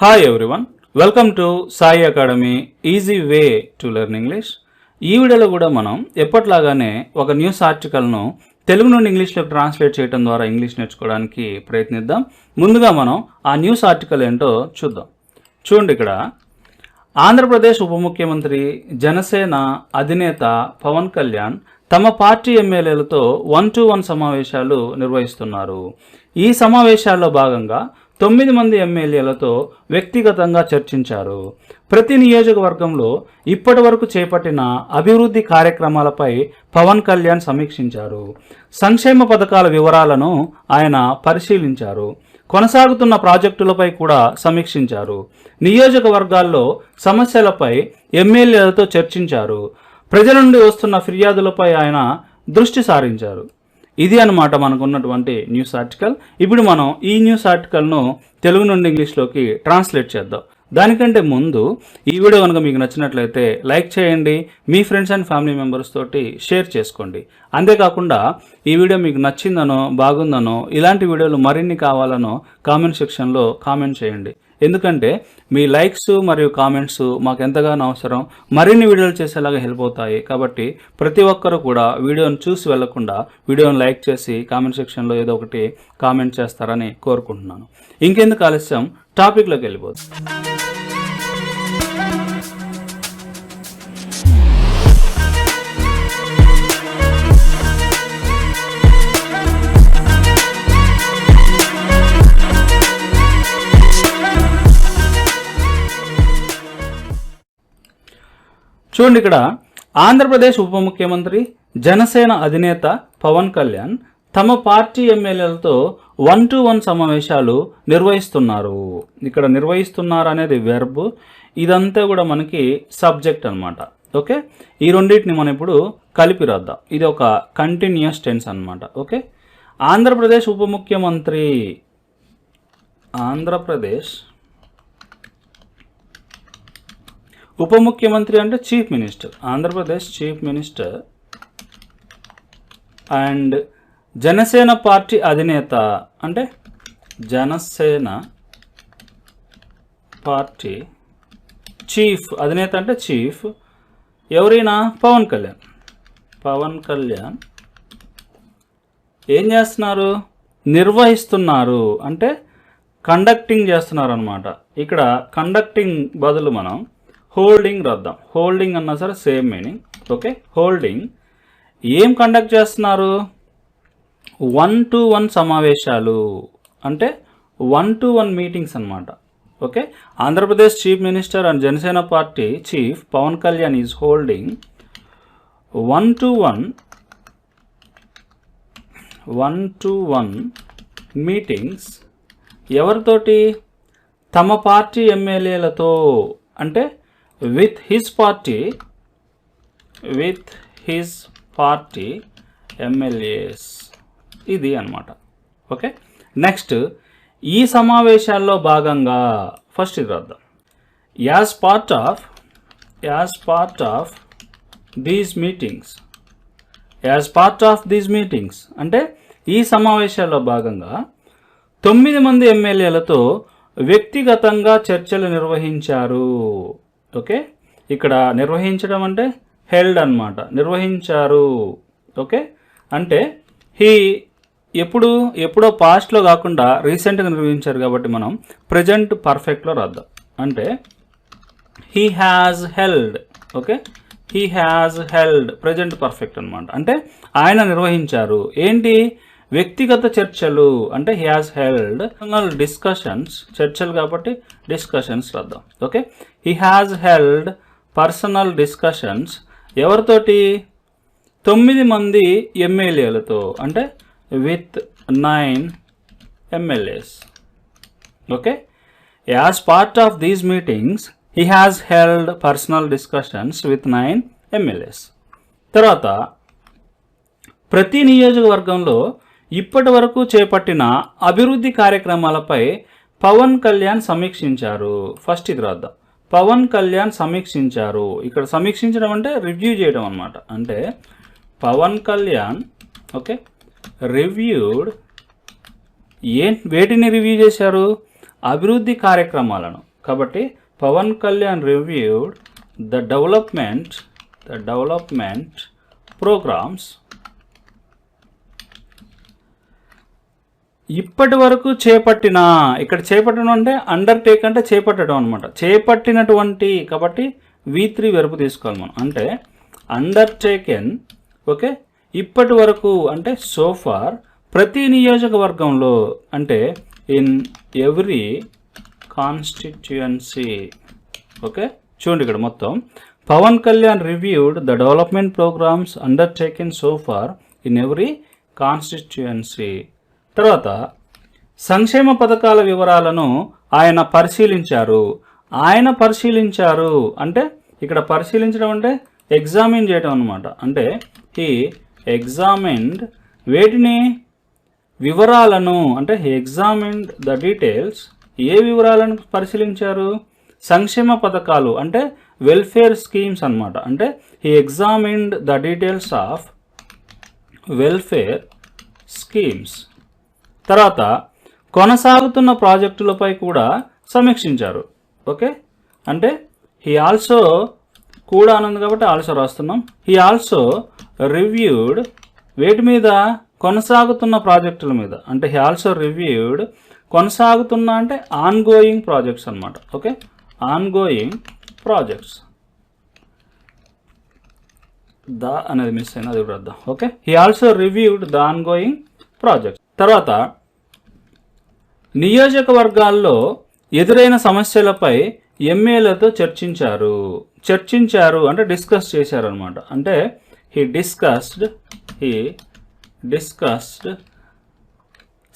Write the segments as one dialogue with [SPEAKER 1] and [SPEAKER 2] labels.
[SPEAKER 1] Hi everyone welcome to Sai academy easy way to learn English ఈ వీడియోలో కూడా మనం ఎప్పట్లాగానే ఒక న్యూస్ ఆర్టికల్ను తెలుగు నుండి ఇంగ్లీష్లోకి ట్రాన్స్లేట్ చేయడం ద్వారా ఇంగ్లీష్ నేర్చుకోవడానికి ప్రయత్నిద్దాం. ముందుగా మనం ఆ న్యూస్ ఆర్టికల్ ఏంటో చూద్దాం. చూడండి ఇక్కడ. ఆంధ్రప్రదేశ్ ఉప ముఖ్యమంత్రి జనసేన అధినేత పవన్ కళ్యాణ్ తమ పార్టీ ఎమ్మెల్యేలతో వన్ టు వన్ సమావేశాలు నిర్వహిస్తున్నారు. ఈ సమావేశాల్లో భాగంగా తొమ్మిది మంది ఎమ్మెల్యేలతో వ్యక్తిగతంగా చర్చించారు. ప్రతి నియోజకవర్గంలో ఇప్పటి వరకు చేపట్టిన అభివృద్ధి కార్యక్రమాలపై పవన్ కళ్యాణ్ సమీక్షించారు. సంక్షేమ పథకాల వివరాలను ఆయన పరిశీలించారు. కొనసాగుతున్న ప్రాజెక్టులపై కూడా సమీక్షించారు. నియోజకవర్గాల్లో సమస్యలపై ఎమ్మెల్యేలతో చర్చించారు. ప్రజల నుండి వస్తున్న ఫిర్యాదులపై ఆయన దృష్టి సారించారు. ఇది అన్నమాట మనకున్నటువంటి న్యూస్ ఆర్టికల్. ఇప్పుడు మనం ఈ న్యూస్ ఆర్టికల్ను తెలుగు నుండి ఇంగ్లీష్లోకి ట్రాన్స్లేట్ చేద్దాం. దానికంటే ముందు ఈ వీడియో కనుక మీకు నచ్చినట్లయితే లైక్ చేయండి మీ ఫ్రెండ్స్ అండ్ ఫ్యామిలీ మెంబర్స్ తోటి షేర్ చేసుకోండి. అంతేకాకుండా ఈ వీడియో మీకు నచ్చిందనో బాగుందనో ఇలాంటి వీడియోలు మరిన్ని కావాలనో కామెంట్ సెక్షన్లో కామెంట్ చేయండి. ఎందుకంటే మీ లైక్స్ మరియు కామెంట్స్ మాకు ఎంతగానో అవసరం మరిన్ని వీడియోలు చేసేలాగా హెల్ప్ అవుతాయి. కాబట్టి ప్రతి ఒక్కరూ కూడా వీడియోను చూసి వెళ్ళకుండా వీడియోను లైక్ చేసి కామెంట్ సెక్షన్లో ఏదో ఒకటి కామెంట్ చేస్తారని కోరుకుంటున్నాను. ఇంకెందుకు ఆలస్యం? టాపిక్లోకి వెళ్ళిపోతుంది చూడండి ఇక్కడ ఆంధ్రప్రదేశ్ ఉప ముఖ్యమంత్రి జనసేన అధినేత పవన్ కళ్యాణ్ తమ పార్టీ ఎమ్మెల్యేలతో వన్ టు వన్ సమావేశాలు నిర్వహిస్తున్నారు. ఇక్కడ నిర్వహిస్తున్నారు అనేది వెర్బ్ ఇదంతా కూడా మనకి సబ్జెక్ట్ అన్నమాట. ఓకే? ఈ రెండింటిని మనం ఇప్పుడు కలిపి రాద్దాం. ఇది ఒక కంటిన్యూస్ టెన్స్ అనమాట ఓకే? ఆంధ్రప్రదేశ్ ఉప ముఖ్యమంత్రి ఆంధ్రప్రదేశ్ ఉప ముఖ్యమంత్రి అంటే chief minister Andhra Pradesh chief minister and Janasena party అధినేత అంటే జనసేన పార్టీ చీఫ్ అధినేత అంటే చీఫ్ ఎవరైనా? పవన్ కళ్యాణ్. పవన్ కళ్యాణ్ ఏం చేస్తున్నారు? నిర్వహిస్తున్నారు. అంటే కండక్టింగ్ చేస్తున్నారు అనమాట ఇక్కడ కండక్టింగ్ బదులు మనం హోల్డింగ్ రాద్దాం. హోల్డింగ్ అన్నా సరే సేమ్ మీనింగ్. ఓకే? హోల్డింగ్. ఏం కండక్ట్ చేస్తున్నారు? వన్ టు వన్ సమావేశాలు. అంటే వన్ టు వన్ మీటింగ్స్ అన్నమాట. Okay? Andhra Pradesh chief minister and Janasena party chief Pawan Kalyan is holding one to one one to one meetings. ఎవరితోటి? తమ పార్టీ ఎమ్మెల్యేలతో. అంటే with his party with his party MLAs. ఇది అన్నమాట. ఓకే? నెక్స్ట్ ఈ సమావేశాల్లో భాగంగా ఫస్ట్ ఇది రాద్దాం. As part of as part of these meetings. As part of these meetings. అంటే ఈ సమావేశాల్లో భాగంగా తొమ్మిది మంది ఎమ్మెల్యేలతో వ్యక్తిగతంగా చర్చలు నిర్వహించారు. ఓకే? ఇక్కడ నిర్వహించడం అంటే హెల్డ్ అనమాట నిర్వహించారు. ఓకే? అంటే హీ ఎప్పుడు ఎప్పుడో పాస్ట్లో కాకుండా రీసెంట్గా నిర్వహించారు కాబట్టి మనం ప్రజెంట్ పర్ఫెక్ట్లో రాద్దాం. అంటే he has held okay? He has held present perfect అనమాట అంటే ఆయన నిర్వహించారు. ఏంటి? వ్యక్తిగత చర్చలు అంటే he has held personal discussions చర్చలు కాబట్టి డిస్కషన్స్ రాద్దాం. Okay he has held personal discussions ఎవరితోటి? తొమ్మిది మంది ఎమ్మెల్యేలతో అంటే with nine MLAs. Okay as part of these meetings he has held personal discussions with nine MLAs. తర్వాత ప్రతి నియోజకవర్గంలో ఇప్పటి వరకు చేపట్టిన అభివృద్ధి కార్యక్రమాలపై పవన్ కళ్యాణ్ సమీక్షించారు. ఫస్ట్ ఇది రాద్దాం. పవన్ కళ్యాణ్ సమీక్షించారు. ఇక్కడ సమీక్షించడం అంటే రివ్యూ చేయడం అనమాట అంటే Pawan Kalyan okay reviewed a వేటిని రివ్యూ చేశారు? అభివృద్ధి కార్యక్రమాలను. కాబట్టి Pawan Kalyan reviewed the development the development programmes ఇప్పటి వరకు చేపట్టిన ఇక్కడ చేపట్టడం అంటే అండర్టేక్ అంటే చేపట్టడం అనమాట చేపట్టినటువంటి కాబట్టి వి త్రీ వెరుపు తీసుకోవాలి మనం. అంటే అండర్టేకెన్ ఓకే ఇప్పటి వరకు అంటే సోఫార్ ప్రతి నియోజకవర్గంలో అంటే ఇన్ ఎవ్రీ కాన్స్టిట్యుయన్సీ ఓకే చూడండి ఇక్కడ మొత్తం. Pawan Kalyan reviewed the development programmes undertaken so so far in every constituency తర్వాత సంక్షేమ పథకాల వివరాలను ఆయన పరిశీలించారు. ఆయన పరిశీలించారు అంటే ఇక్కడ పరిశీలించడం అంటే ఎగ్జామిన్ చేయడం అనమాట అంటే హీ ఎగ్జామిన్డ్ వేటిని వివరాలను అంటే ఎగ్జామిన్డ్ ద డీటెయిల్స్ ఏ వివరాలను పరిశీలించారు? సంక్షేమ పథకాలు అంటే వెల్ఫేర్ స్కీమ్స్ అన్నమాట. అంటే he examined the details of welfare schemes తర్వాత కొనసాగుతున్న ప్రాజెక్టులపై కూడా సమీక్షించారు. ఓకే? అంటే హీ ఆల్సో కూడా అన్నది కాబట్టి ఆల్సో రాస్తున్నాం. హీ ఆల్సో రివ్యూడ్ వేటి మీద? కొనసాగుతున్న ప్రాజెక్టుల మీద. అంటే హీ ఆల్సో రివ్యూడ్ కొనసాగుతున్న అంటే ఆన్ గోయింగ్ ప్రాజెక్ట్స్ అనమాట okay? Ongoing projects the అనేది మిస్ అయినా అది వద్దాం okay? He also reviewed the ongoing project తర్వాత నియోజకవర్గాల్లో ఎదురైన సమస్యలపై ఎమ్మెల్యేలతో చర్చించారు. చర్చించారు అంటే డిస్కస్ చేశారు అనమాట అంటే హీ డిస్కస్డ్ హీ డిస్కస్డ్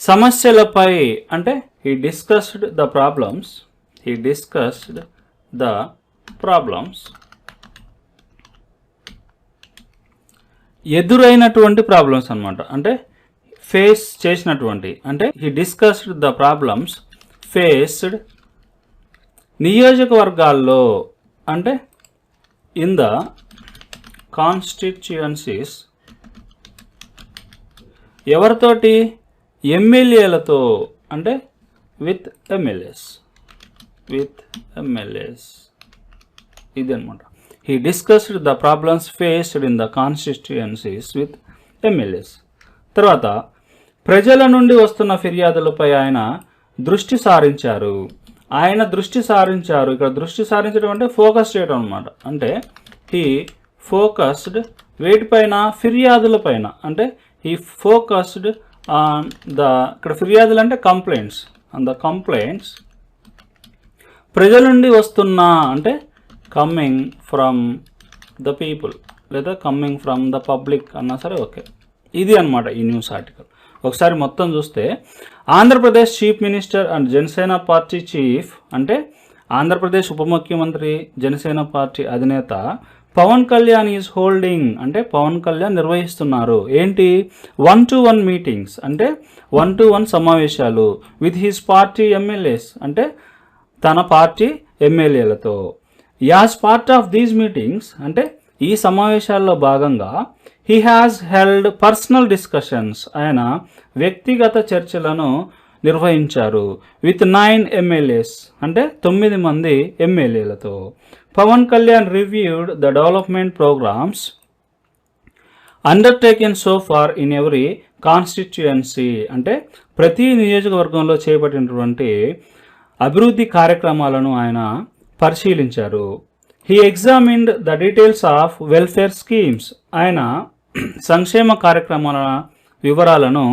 [SPEAKER 1] సమస్యలపై అంటే he discussed the problems he discussed the problems ఎదురైనటువంటి problems అనమాట అంటే ఫేస్ చేసినటువంటి అంటే he discussed the problems faced నియోజకవర్గాల్లో అంటే ఇన్ ద కాన్స్టిట్యుయన్సీస్ ఎవరితోటి? ఎమ్మెల్యేలతో అంటే విత్ ఎమ్మెల్యేస్ విత్ ఎమ్మెల్యేస్ ఇది అనమాట he discussed the problems faced in the constituencies with MLAs తర్వాత ప్రజల నుండి వస్తున్న ఫిర్యాదులపై ఆయన దృష్టి సారించారు. ఆయన దృష్టి సారించారు. ఇక్కడ దృష్టి సారించడం అంటే ఫోకస్ చేయడం అనమాట అంటే హీ ఫోకస్డ్ వేటిపైన ఫిర్యాదులపైన అంటే హీ ఫోకస్డ్ ఆన్ ద ఇక్కడ ఫిర్యాదులు అంటే కంప్లైంట్స్ ఆన్ ద కంప్లైంట్స్ ప్రజల నుండి వస్తున్న అంటే కమ్మింగ్ ఫ్రమ్ ద పీపుల్ లేదా కమ్మింగ్ ఫ్రమ్ ద పబ్లిక్ అన్నా సరే ఓకే ఇది అన్నమాట ఈ న్యూస్ ఆర్టికల్. ఒకసారి మొత్తం చూస్తే Andhra Pradesh chief minister and Janasena party chief అంటే ఆంధ్రప్రదేశ్ ఉప ముఖ్యమంత్రి జనసేన పార్టీ అధినేత పవన్ కళ్యాణ్ ఈజ్ హోల్డింగ్ అంటే పవన్ కళ్యాణ్ నిర్వహిస్తున్నారు. ఏంటి? వన్ టు వన్ మీటింగ్స్ అంటే వన్ టు వన్ సమావేశాలు విత్ హిస్ పార్టీ ఎమ్మెల్యేస్ అంటే తన పార్టీ ఎమ్మెల్యేలతో. As part of these meetings అంటే ఈ సమావేశాల్లో భాగంగా he has held personal discussions ఆయన వ్యక్తిగత చర్చలను నిర్వహించారు విత్ నైన్ ఎమ్మెల్యేస్ అంటే తొమ్మిది మంది ఎమ్మెల్యేలతో Pawan Kalyan reviewed the development programmes undertaken so far in every constituency అంటే ప్రతి నియోజకవర్గంలో చేపట్టినటువంటి అభివృద్ధి కార్యక్రమాలను ఆయన పరిశీలించారు. He examined the details of welfare schemes ఆయన సంక్షేమ కార్యక్రమాల వివరాలను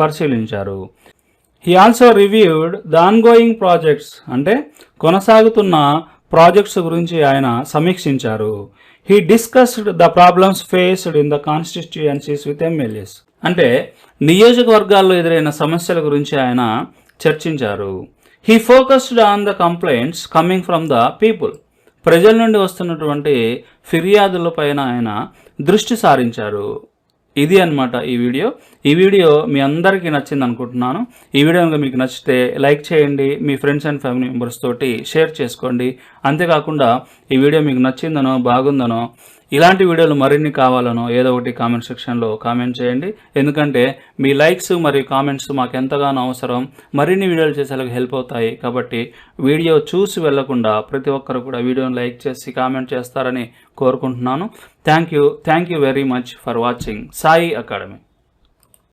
[SPEAKER 1] పరిశీలించారు. He also reviewed the ongoing projects అంటే కొనసాగుతున్న ప్రాజెక్ట్స్ గురించి ఆయన సమీక్షించారు. He discussed the problems faced in the constituencies with MLAs అంటే నియోజకవర్గాల్లో ఎదురైన సమస్యల గురించి ఆయన చర్చించారు. He focused on the complaints coming from the people ప్రజల నుండి వస్తున్నటువంటి ఫిర్యాదుల పైన ఆయన దృష్టి సారించారు. ఇది అన్నమాట ఈ వీడియో. ఈ వీడియో మీ అందరికీ నచ్చింది అనుకుంటున్నాను. ఈ వీడియో కనుక మీకు నచ్చితే లైక్ చేయండి మీ ఫ్రెండ్స్ అండ్ ఫ్యామిలీ మెంబర్స్ తోటి షేర్ చేసుకోండి. అంతేకాకుండా ఈ వీడియో మీకు నచ్చిందనో బాగుందనో ఇలాంటి వీడియోలు మరిన్ని కావాలనో ఏదో ఒకటి కామెంట్ సెక్షన్లో కామెంట్ చేయండి. ఎందుకంటే మీ లైక్స్ మరియు కామెంట్స్ మాకు ఎంతగానో అవసరం. మరిన్ని వీడియోలు చేసేందుకు హెల్ప్ అవుతాయి. కాబట్టి వీడియో చూసి వెళ్ళకుండా ప్రతి ఒక్కరు కూడా వీడియోని లైక్ చేసి కామెంట్ చేస్తారని కోరుకుంటున్నాను. Thank you thank you very much for watching Sai academy